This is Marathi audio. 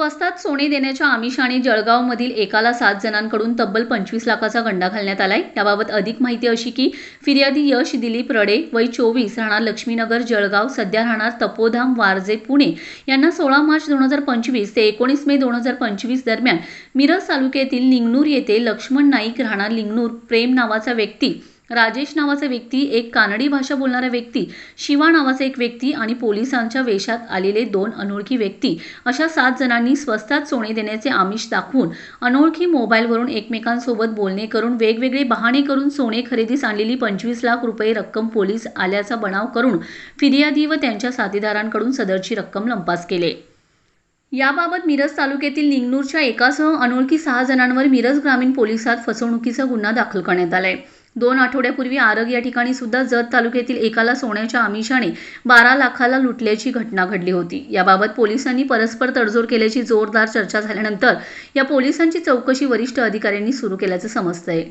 स्वस्तात सोने देण्याच्या आमिषाने जळगावमधील एकाला सात जणांकडून तब्बल पंचवीस लाखाचा गंडा घालण्यात आलाय. याबाबत अधिक माहिती अशी की फिर्यादी यश दिलीप रडे वय चोवीस राहणार लक्ष्मीनगर जळगाव सध्या राहणार तपोधाम वारजे पुणे यांना सोळा मार्च दोन हजार पंचवीस ते एकोणीस मे दोन हजार पंचवीस दरम्यान मिरज तालुक्यातील लिंगनूर येथे लक्ष्मण नाईक राहणार लिंगनूर प्रेम नावाचा व्यक्ती राजेश नावाचा व्यक्ती एक कानडी भाषा बोलणारा व्यक्ती शिवा नावाचा एक व्यक्ती आणि पोलिसांच्या वेशात आलेले दोन अनोळखी व्यक्ती. अशा सात जणांनी स्वस्तात सोने देण्याचे आमिष दाखवून अनोळखी मोबाईलवरून एकमेकांसोबत बोलणे करून वेगवेगळे बहाणे करून सोने खरेदीस आणलेली पंचवीस लाख रुपये रक्कम पोलीस आल्याचा बनाव करून फिर्यादी व त्यांच्या साथीदारांकडून सदरची रक्कम लंपास केले. याबाबत मिरज तालुक्यातील लिंगनूरच्या एकासह अनोळखी सहा जणांवर मिरज ग्रामीण पोलिसात फसवणुकीचा गुन्हा दाखल करण्यात आलाय. दोन आठवड्यापूर्वी आरग या ठिकाणी सुद्धा जत तालुक्यातील एकाला सोन्याच्या आमिषाने बारा लाखाला लुटल्याची घटना घडली होती. याबाबत पोलिसांनी परस्पर तडजोड केल्याची जोरदार चर्चा झाल्यानंतर या पोलिसांची चौकशी वरिष्ठ अधिकाऱ्यांनी सुरू केल्याचं समजतंय.